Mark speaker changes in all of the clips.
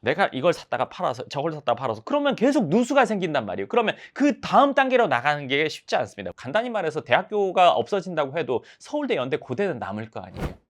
Speaker 1: 내가 이걸 샀다가 팔아서 저걸 샀다가 팔아서 그러면 계속 누수가 생긴단 말이에요. 그러면 그 다음 단계로 나가는 게 쉽지 않습니다. 간단히 말해서 대학교가 없어진다고 해도 서울대, 연대, 고대는 남을 거 아니에요.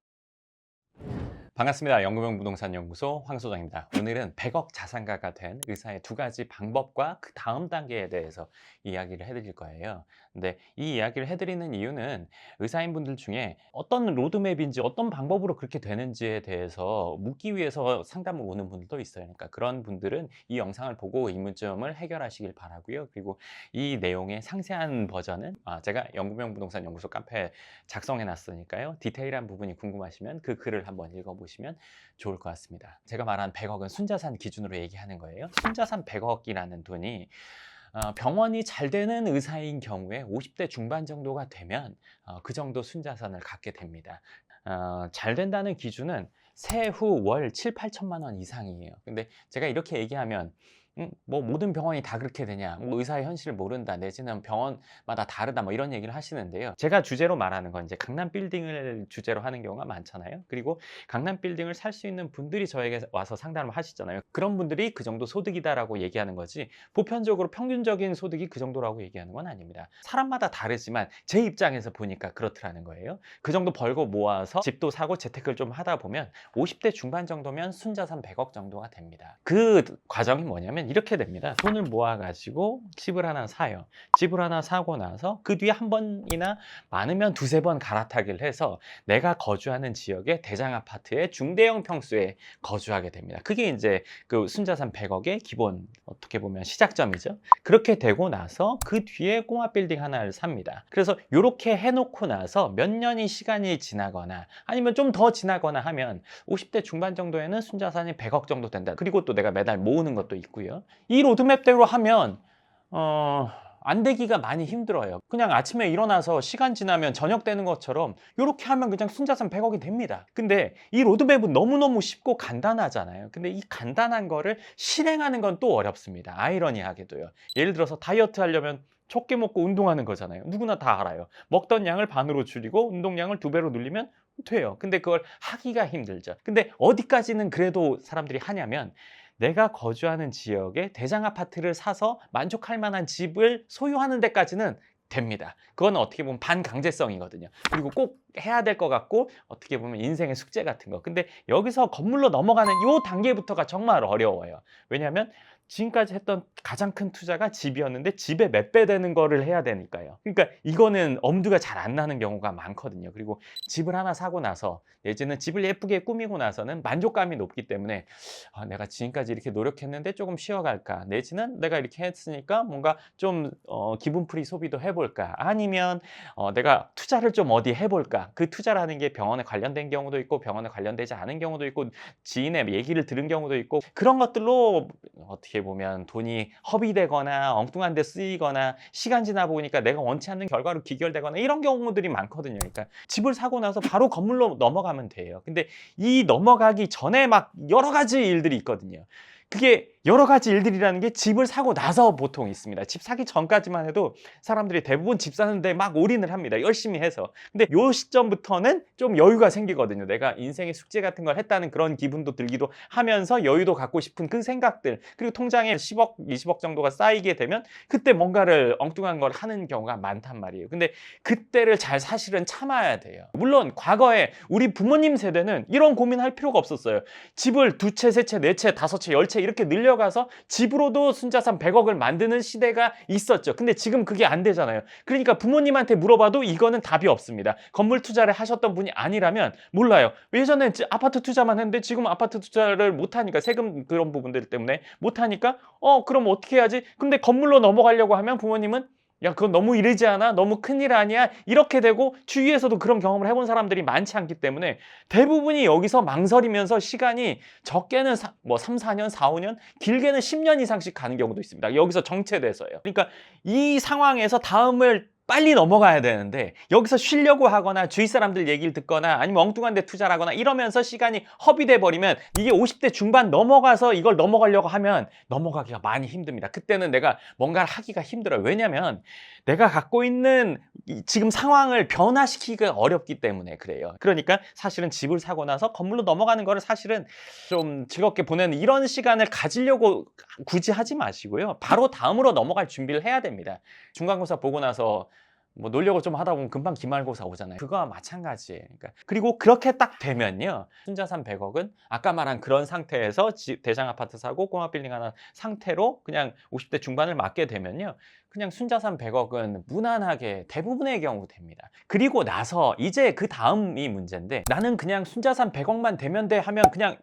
Speaker 1: 반갑습니다. 연구명 부동산 연구소 황 소장입니다. 오늘은 100억 자산가가 된 의사의 두 가지 방법과 그 다음 단계에 대해서 이야기를 해드릴 거예요. 근데 이 이야기를 해드리는 이유는 의사인분들 중에 어떤 로드맵인지 어떤 방법으로 그렇게 되는지에 대해서 묻기 위해서 상담을 오는 분들도 있어요. 그러니까 그런 분들은 이 영상을 보고 이 문점을 해결하시길 바라고요. 그리고 이 내용의 상세한 버전은 아, 제가 연구명 부동산 연구소 카페에 작성해 놨으니까요. 디테일한 부분이 궁금하시면 그 글을 한번 읽어보시면 좋을 것 같습니다. 제가 말한 100억은 순자산 기준으로 얘기하는 거예요. 순자산 100억이라는 돈이 어, 병원이 잘 되는 의사인 경우에 50대 중반 정도가 되면 어, 그 정도 순자산을 갖게 됩니다. 어, 잘 된다는 기준은 세후 월 7, 8천만 원 이상이에요. 근데 제가 이렇게 얘기하면 음, 뭐 모든 병원이 다 그렇게 되냐, 뭐 의사의 현실을 모른다, 내지는 병원마다 다르다, 뭐 이런 얘기를 하시는데요. 제가 주제로 말하는 건 이제 강남 빌딩을 주제로 하는 경우가 많잖아요. 그리고 강남 빌딩을 살 수 있는 분들이 저에게 와서 상담을 하시잖아요. 그런 분들이 그 정도 소득이다라고 얘기하는 거지, 보편적으로 평균적인 소득이 그 정도라고 얘기하는 건 아닙니다. 사람마다 다르지만 제 입장에서 보니까 그렇더라는 거예요. 그 정도 벌고 모아서 집도 사고 재테크를 좀 하다 보면 50대 중반 정도면 순자산 100억 정도가 됩니다. 그 과정이 뭐냐면 이렇게 됩니다. 돈을 모아가지고 집을 하나 사요. 집을 하나 사고 나서 그 뒤에 한 번이나 많으면 두세 번 갈아타기를 해서 내가 거주하는 지역의 대장 아파트의 중대형 평수에 거주하게 됩니다. 그게 이제 그 순자산 100억의 기본 어떻게 보면 시작점이죠. 그렇게 되고 나서 그 뒤에 꼬마 빌딩 하나를 삽니다. 그래서 이렇게 해놓고 나서 몇 년이 시간이 지나거나 아니면 좀 더 지나거나 하면 50대 중반 정도에는 순자산이 100억 정도 된다. 그리고 또 내가 매달 모으는 것도 있고요. 이 로드맵대로 하면 어. 안 되기가 많이 힘들어요. 그냥 아침에 일어나서 시간 지나면 저녁 되는 것처럼 이렇게 하면 그냥 순자산 100억이 됩니다. 근데 이 로드맵은 너무너무 쉽고 간단하잖아요. 근데 이 간단한 거를 실행하는 건 또 어렵습니다. 아이러니하게도요. 예를 들어서 다이어트 하려면 적게 먹고 운동하는 거잖아요. 누구나 다 알아요. 먹던 양을 반으로 줄이고 운동량을 두 배로 늘리면 돼요. 근데 그걸 하기가 힘들죠. 근데 어디까지는 그래도 사람들이 하냐면 내가 거주하는 지역에 대장 아파트를 사서 만족할 만한 집을 소유하는 데까지는 됩니다. 그건 어떻게 보면 반강제성이거든요. 그리고 꼭 해야 될 것 같고 어떻게 보면 인생의 숙제 같은 거. 근데 여기서 건물로 넘어가는 요 단계부터가 정말 어려워요. 왜냐하면 지금까지 했던 가장 큰 투자가 집이었는데 집에 몇 배 되는 거를 해야 되니까요. 그러니까 이거는 엄두가 잘 안 나는 경우가 많거든요. 그리고 집을 하나 사고 나서 내지는 집을 예쁘게 꾸미고 나서는 만족감이 높기 때문에 아, 내가 지금까지 이렇게 노력했는데 조금 쉬어갈까 내지는 내가 이렇게 했으니까 뭔가 좀 어, 기분풀이 소비도 해볼까 아니면 어, 내가 투자를 좀 어디 해볼까 그 투자라는 게 병원에 관련된 경우도 있고 병원에 관련되지 않은 경우도 있고 지인의 얘기를 들은 경우도 있고 그런 것들로 어떻게 보면 돈이 허비되거나 엉뚱한 데 쓰이거나 시간 지나 보니까 내가 원치 않는 결과로 기결되거나 이런 경우들이 많거든요. 그러니까 집을 사고 나서 바로 건물로 넘어가면 돼요. 근데 이 넘어가기 전에 막 여러 가지 일들이 있거든요. 그게 여러 가지 일들이라는 게 집을 사고 나서 보통 있습니다. 집 사기 전까지만 해도 사람들이 대부분 집 사는데 막 올인을 합니다. 열심히 해서. 근데 요 시점부터는 좀 여유가 생기거든요. 내가 인생의 숙제 같은 걸 했다는 그런 기분도 들기도 하면서 여유도 갖고 싶은 그 생각들. 그리고 통장에 10억, 20억 정도가 쌓이게 되면 그때 뭔가를 엉뚱한 걸 하는 경우가 많단 말이에요. 근데 그때를 잘 사실은 참아야 돼요. 물론 과거에 우리 부모님 세대는 이런 고민할 필요가 없었어요. 집을 두 채, 세 채, 네 채, 다섯 채, 열 채 이렇게 늘려 가서 집으로도 순자산 100억을 만드는 시대가 있었죠. 근데 지금 그게 안 되잖아요. 그러니까 부모님한테 물어봐도 이거는 답이 없습니다. 건물 투자를 하셨던 분이 아니라면 몰라요. 예전에 지- 아파트 투자만 했는데 지금 아파트 투자를 못 하니까 세금 그런 부분들 때문에 못 하니까 어 그럼 어떻게 해야지? 근데 건물로 넘어가려고 하면 부모님은 야, 그건 너무 이르지 않아? 너무 큰일 아니야? 이렇게 되고 주위에서도 그런 경험을 해본 사람들이 많지 않기 때문에 대부분이 여기서 망설이면서 시간이 적게는 사- 뭐 3, 4년, 4, 5년, 길게는 10년 이상씩 가는 경우도 있습니다. 여기서 정체돼서요. 그러니까 이 상황에서 다음을 빨리 넘어가야 되는데 여기서 쉬려고 하거나 주위 사람들 얘기를 듣거나 아니면 엉뚱한 데 투자를 하거나 이러면서 시간이 허비돼 버리면 이게 50대 중반 넘어가서 이걸 넘어가려고 하면 넘어가기가 많이 힘듭니다. 그때는 내가 뭔가를 하기가 힘들어요. 왜냐면 내가 갖고 있는 이 지금 상황을 변화시키기가 어렵기 때문에 그래요. 그러니까 사실은 집을 사고 나서 건물로 넘어가는 거를 사실은 좀 즐겁게 보내는 이런 시간을 가지려고 굳이 하지 마시고요. 바로 다음으로 넘어갈 준비를 해야 됩니다. 중간고사 보고 나서 뭐 놀려고 좀 하다 보면 금방 기말고사 오잖아요. 그거와 마찬가지예요. 그러니까 그리고 그렇게 딱 되면요. 순자산 100억은 아까 말한 그런 상태에서 집- 대장 아파트 사고 꼬마 빌딩 하나 상태로 그냥 50대 중반을 맞게 되면요. 그냥 순자산 100억은 무난하게 대부분의 경우 됩니다. 그리고 나서 이제 그 다음이 문제인데 나는 그냥 순자산 100억만 되면 돼 하면 그냥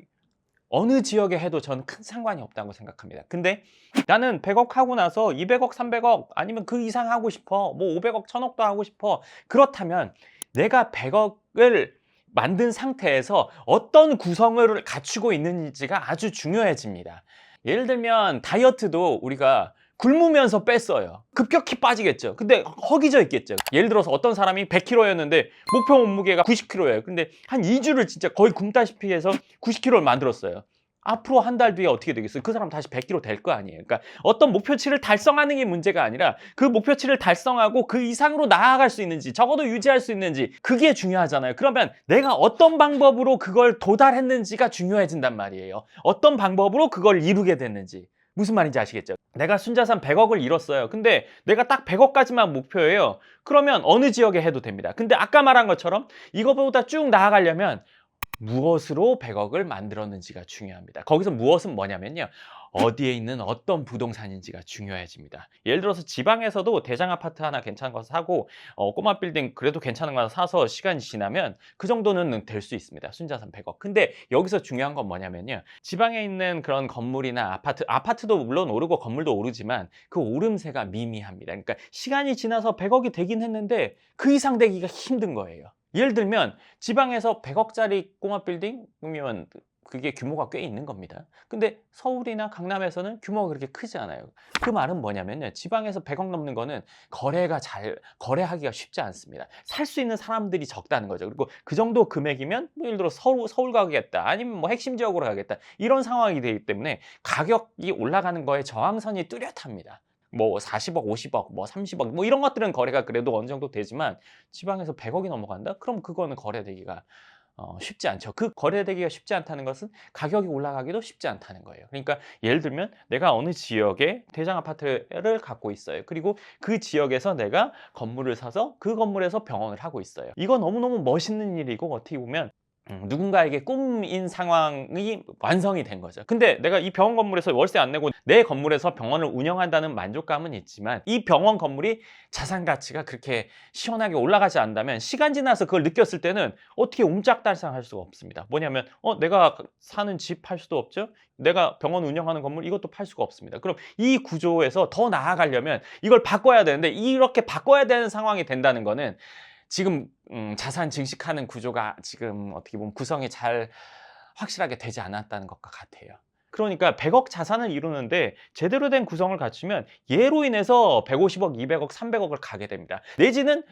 Speaker 1: 어느 지역에 해도 저는 큰 상관이 없다고 생각합니다. 근데 나는 100억 하고 나서 200억, 300억 아니면 그 이상 하고 싶어. 뭐 500억, 1000억도 하고 싶어. 그렇다면 내가 100억을 만든 상태에서 어떤 구성을 갖추고 있는지가 아주 중요해집니다. 예를 들면 다이어트도 우리가 굶으면서 뺐어요. 급격히 빠지겠죠. 근데 허기져 있겠죠. 예를 들어서 어떤 사람이 100kg였는데 목표 몸무게가 90kg예요. 근데 한 2주를 진짜 거의 굶다시피 해서 90kg를 만들었어요. 앞으로 한 달 뒤에 어떻게 되겠어요? 그 사람 다시 100kg 될 거 아니에요. 그러니까 어떤 목표치를 달성하는 게 문제가 아니라 그 목표치를 달성하고 그 이상으로 나아갈 수 있는지 적어도 유지할 수 있는지 그게 중요하잖아요. 그러면 내가 어떤 방법으로 그걸 도달했는지가 중요해진단 말이에요. 어떤 방법으로 그걸 이루게 됐는지. 무슨 말인지 아시겠죠? 내가 순자산 100억을 잃었어요. 근데 내가 딱 100억까지만 목표예요. 그러면 어느 지역에 해도 됩니다. 근데 아까 말한 것처럼 이거보다 쭉 나아가려면 무엇으로 100억을 만들었는지가 중요합니다. 거기서 무엇은 뭐냐면요. 어디에 있는 어떤 부동산인지가 중요해집니다. 예를 들어서 지방에서도 대장 아파트 하나 괜찮은 거 사고 어, 꼬마 빌딩 그래도 괜찮은 거 사서 시간이 지나면 그 정도는 될 수 있습니다. 순자산 100억. 근데 여기서 중요한 건 뭐냐면요. 지방에 있는 그런 건물이나 아파트, 아파트도 물론 오르고 건물도 오르지만 그 오름세가 미미합니다. 그러니까 시간이 지나서 100억이 되긴 했는데 그 이상 되기가 힘든 거예요. 예를 들면 지방에서 100억짜리 꼬마 빌딩이면 그게 규모가 꽤 있는 겁니다. 근데 서울이나 강남에서는 규모가 그렇게 크지 않아요. 그 말은 뭐냐면요. 지방에서 100억 넘는 거는 거래가 잘, 거래하기가 쉽지 않습니다. 살 수 있는 사람들이 적다는 거죠. 그리고 그 정도 금액이면 뭐 예를 들어 서울, 서울 가겠다. 아니면 뭐 핵심 지역으로 가겠다. 이런 상황이 되기 때문에 가격이 올라가는 거에 저항선이 뚜렷합니다. 뭐 40억, 50억, 뭐 30억, 뭐 이런 것들은 거래가 그래도 어느 정도 되지만 지방에서 100억이 넘어간다? 그럼 그거는 거래되기가 어, 쉽지 않죠. 그 거래되기가 쉽지 않다는 것은 가격이 올라가기도 쉽지 않다는 거예요. 그러니까 예를 들면 내가 어느 지역에 대장 아파트를 갖고 있어요. 그리고 그 지역에서 내가 건물을 사서 그 건물에서 병원을 하고 있어요. 이거 너무너무 멋있는 일이고 어떻게 보면 음, 누군가에게 꿈인 상황이 완성이 된 거죠. 근데 내가 이 병원 건물에서 월세 안 내고 내 건물에서 병원을 운영한다는 만족감은 있지만 이 병원 건물이 자산 가치가 그렇게 시원하게 올라가지 않다면 시간 지나서 그걸 느꼈을 때는 어떻게 옴짝달싹할 수가 없습니다. 뭐냐면 어 내가 사는 집 팔 수도 없죠. 내가 병원 운영하는 건물 이것도 팔 수가 없습니다. 그럼 이 구조에서 더 나아가려면 이걸 바꿔야 되는데 이렇게 바꿔야 되는 상황이 된다는 거는 지금 음, 자산 증식하는 구조가 지금 어떻게 보면 구성이 잘 확실하게 되지 않았다는 것과 같아요. 그러니까 100억 자산을 이루는데 제대로 된 구성을 갖추면 예로 인해서 150억, 200억, 300억을 가게 됩니다. 내지는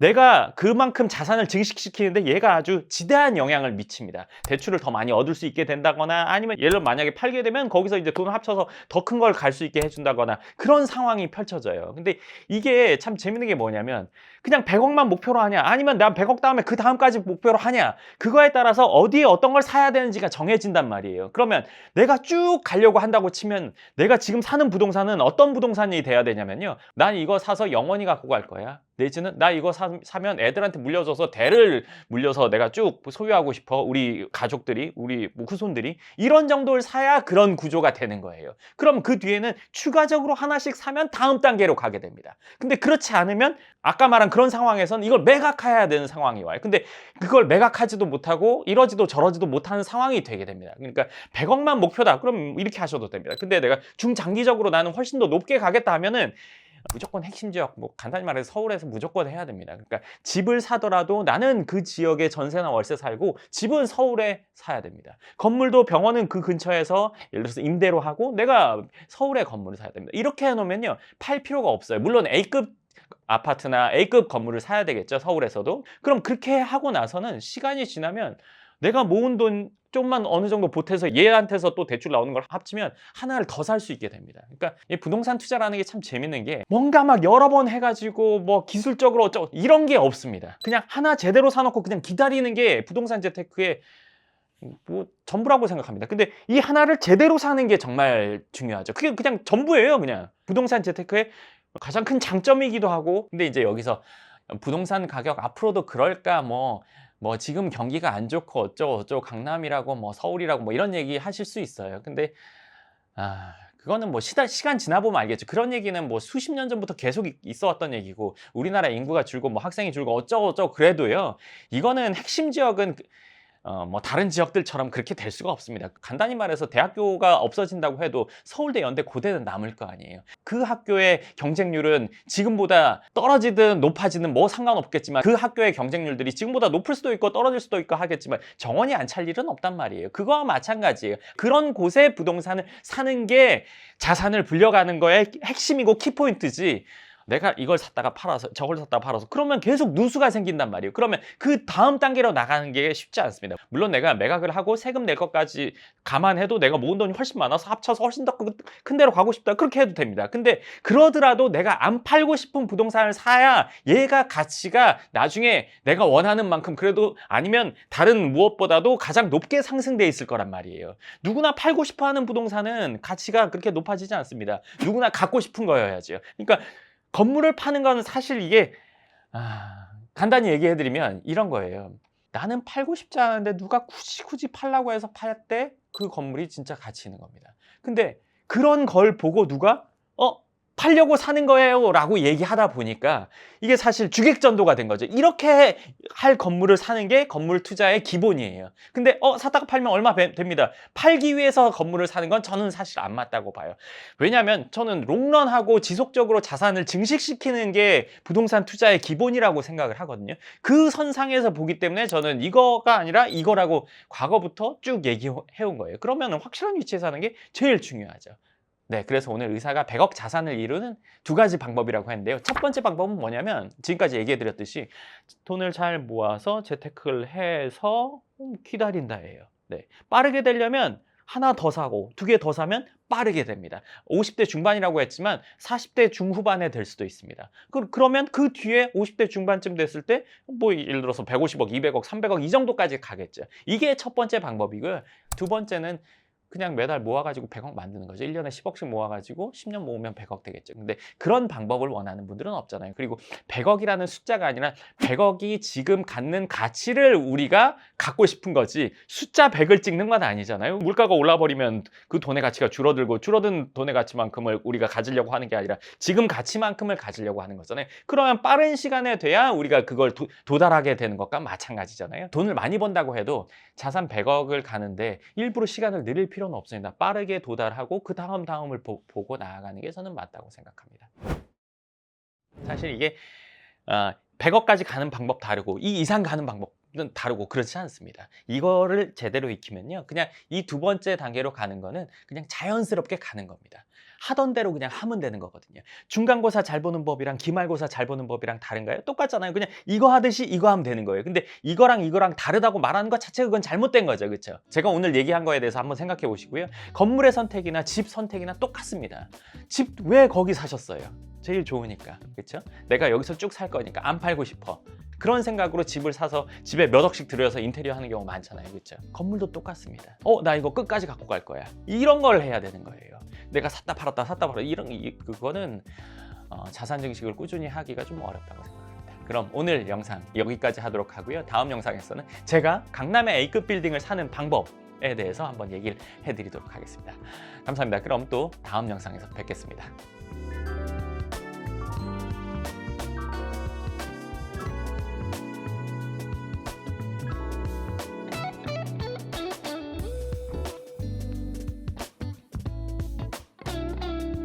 Speaker 1: 내가 그만큼 자산을 증식시키는데 얘가 아주 지대한 영향을 미칩니다. 대출을 더 많이 얻을 수 있게 된다거나 아니면 얘를 만약에 팔게 되면 거기서 이제 돈을 합쳐서 더 큰 걸 갈 수 있게 해준다거나 그런 상황이 펼쳐져요. 근데 이게 참 재밌는 게 뭐냐면 그냥 100억만 목표로 하냐 아니면 난 100억 다음에 그 다음까지 목표로 하냐 그거에 따라서 어디에 어떤 걸 사야 되는지가 정해진단 말이에요. 그러면 내가 쭉 가려고 한다고 치면 내가 지금 사는 부동산은 어떤 부동산이 돼야 되냐면요. 난 이거 사서 영원히 갖고 갈 거야. 내지는 나 이거 사, 면 애들한테 물려줘서 대를 물려서 내가 쭉 소유하고 싶어. 우리 가족들이 우리 뭐 후손들이. 이런 정도를 사야 그런 구조가 되는 거예요. 그럼 그 뒤에는 추가적으로 하나씩 사면 다음 단계로 가게 됩니다. 근데 그렇지 않으면 아까 말한 그런 상황에서는 이걸 매각해야 되는 상황이 와요. 근데 그걸 매각하지도 못하고 이러지도 저러지도 못하는 상황이 되게 됩니다. 그러니까 100억만 목표다. 그럼 이렇게 하셔도 됩니다. 근데 내가 중장기적으로 나는 훨씬 더 높게 가겠다 하면은 무조건 핵심 지역, 뭐 간단히 말해서 서울에서 무조건 해야 됩니다. 그러니까 집을 사더라도 나는 그 지역에 전세나 월세 살고 집은 서울에 사야 됩니다. 건물도 병원은 그 근처에서 예를 들어서 임대로 하고 내가 서울에 건물을 사야 됩니다. 이렇게 해놓으면요 팔 필요가 없어요. 물론 A급 아파트나 A급 건물을 사야 되겠죠. 서울에서도. 그럼 그렇게 하고 나서는 시간이 지나면 내가 모은 돈 좀만 어느 정도 보태서 얘한테서 또 대출 나오는 걸 합치면 하나를 더 살 수 있게 됩니다. 그러니까 이 부동산 투자라는 게 참 재밌는 게 뭔가 막 여러 번 해가지고 뭐 기술적으로 어쩌고 이런 게 없습니다. 그냥 하나 제대로 사놓고 그냥 기다리는 게 부동산 재테크의 뭐 전부라고 생각합니다. 근데 이 하나를 제대로 사는 게 정말 중요하죠. 그게 그냥 전부예요, 그냥. 부동산 재테크의 가장 큰 장점이기도 하고. 근데 이제 여기서 부동산 가격 앞으로도 그럴까 뭐 뭐 지금 경기가 안 좋고 어쩌고 어쩌고 강남이라고 뭐 서울이라고 뭐 이런 얘기 하실 수 있어요. 근데 아 그거는 뭐 시다, 시간 지나 보면 알겠죠. 그런 얘기는 뭐 수십 년 전부터 계속 이- 있어 왔던 얘기고 우리나라 인구가 줄고 뭐 학생이 줄고 어쩌고 어쩌고 그래도요. 이거는 핵심 지역은 그- 어, 뭐 다른 지역들처럼 그렇게 될 수가 없습니다. 간단히 말해서 대학교가 없어진다고 해도 서울대, 연대, 고대는 남을 거 아니에요. 그 학교의 경쟁률은 지금보다 떨어지든 높아지든 뭐 상관없겠지만 그 학교의 경쟁률들이 지금보다 높을 수도 있고 떨어질 수도 있고 하겠지만 정원이 안 찰 일은 없단 말이에요. 그거와 마찬가지예요. 그런 곳에 부동산을 사는 게 자산을 불려가는 거의 핵심이고 키포인트지. 내가 이걸 샀다가 팔아서 저걸 샀다가 팔아서 그러면 계속 누수가 생긴단 말이에요. 그러면 그 다음 단계로 나가는 게 쉽지 않습니다. 물론 내가 매각을 하고 세금 낼 것까지 감안해도 내가 모은 돈이 훨씬 많아서 합쳐서 훨씬 더 큰 데로 가고 싶다. 그렇게 해도 됩니다. 근데 그러더라도 내가 안 팔고 싶은 부동산을 사야 얘가 가치가 나중에 내가 원하는 만큼 그래도 아니면 다른 무엇보다도 가장 높게 상승돼 있을 거란 말이에요. 누구나 팔고 싶어 하는 부동산은 가치가 그렇게 높아지지 않습니다. 누구나 갖고 싶은 거여야죠. 그러니까 건물을 파는 거는 사실 이게 아, 간단히 얘기해 드리면 이런 거예요. 나는 팔고 싶지 않은데 누가 굳이 굳이 팔라고 해서 팔 때 그 건물이 진짜 가치 있는 겁니다. 근데 그런 걸 보고 누가 어 팔려고 사는 거예요 라고 얘기하다 보니까 이게 사실 주객전도가 된 거죠. 이렇게 할 건물을 사는 게 건물 투자의 기본이에요. 근데 어 샀다가 팔면 얼마 배- 됩니다. 팔기 위해서 건물을 사는 건 저는 사실 안 맞다고 봐요. 왜냐하면 저는 롱런하고 지속적으로 자산을 증식시키는 게 부동산 투자의 기본이라고 생각을 하거든요. 그 선상에서 보기 때문에 저는 이거가 아니라 이거라고 과거부터 쭉 얘기해온 거예요. 그러면 확실한 위치에 사는 게 제일 중요하죠. 네, 그래서 오늘 의사가 100억 자산을 이루는 두 가지 방법이라고 했는데요. 첫 번째 방법은 뭐냐면 지금까지 얘기해 드렸듯이 돈을 잘 모아서 재테크를 해서 음, 기다린다예요. 네, 빠르게 되려면 하나 더 사고 두 개 더 사면 빠르게 됩니다. 50대 중반이라고 했지만 40대 중후반에 될 수도 있습니다. 그, 그러면 그 뒤에 50대 중반쯤 됐을 때 뭐 예를 들어서 150억, 200억, 300억 이 정도까지 가겠죠. 이게 첫 번째 방법이고요. 두 번째는 그냥 매달 모아가지고 100억 만드는 거죠. 1년에 10억씩 모아가지고 10년 모으면 100억 되겠죠. 근데 그런 방법을 원하는 분들은 없잖아요. 그리고 100억이라는 숫자가 아니라 100억이 지금 갖는 가치를 우리가 갖고 싶은 거지 숫자 100을 찍는 건 아니잖아요. 물가가 올라버리면 그 돈의 가치가 줄어들고 줄어든 돈의 가치만큼을 우리가 가지려고 하는 게 아니라 지금 가치만큼을 가지려고 하는 거잖아요. 그러면 빠른 시간에 돼야 우리가 그걸 도, 도달하게 되는 것과 마찬가지잖아요. 돈을 많이 번다고 해도 자산 100억을 가는데 일부러 시간을 늘릴 필요 는 없습니다. 빠르게 도달하고 그 다음 다음을 보, 고 나아가는 게 저는 맞다고 생각합니다. 사실 이게 어, 100억까지 가는 방법 다르고 이 이상 가는 방법은 다르고 그렇지 않습니다. 이거를 제대로 익히면요. 그냥 이 두 번째 단계로 가는 거는 그냥 자연스럽게 가는 겁니다. 하던 대로 그냥 하면 되는 거거든요. 중간고사 잘 보는 법이랑 기말고사 잘 보는 법이랑 다른가요? 똑같잖아요. 그냥 이거 하듯이 이거 하면 되는 거예요. 근데 이거랑 이거랑 다르다고 말하는 것 자체가 그건 잘못된 거죠. 그렇죠? 제가 오늘 얘기한 거에 대해서 한번 생각해 보시고요. 건물의 선택이나 집 선택이나 똑같습니다. 집 왜 거기 사셨어요? 제일 좋으니까. 그렇죠? 내가 여기서 쭉 살 거니까 안 팔고 싶어. 그런 생각으로 집을 사서 집에 몇 억씩 들여서 인테리어 하는 경우 많잖아요. 그렇죠? 건물도 똑같습니다. 어, 나 이거 끝까지 갖고 갈 거야. 이런 걸 해야 되는 거예요. 내가 샀다 팔았다 샀다 팔았다 이런 이, 그거는 어, 자산 증식을 꾸준히 하기가 좀 어렵다고 생각합니다. 그럼 오늘 영상 여기까지 하도록 하고요. 다음 영상에서는 제가 강남의 A급 빌딩을 사는 방법에 대해서 한번 얘기를 해드리도록 하겠습니다. 감사합니다. 그럼 또 다음 영상에서 뵙겠습니다.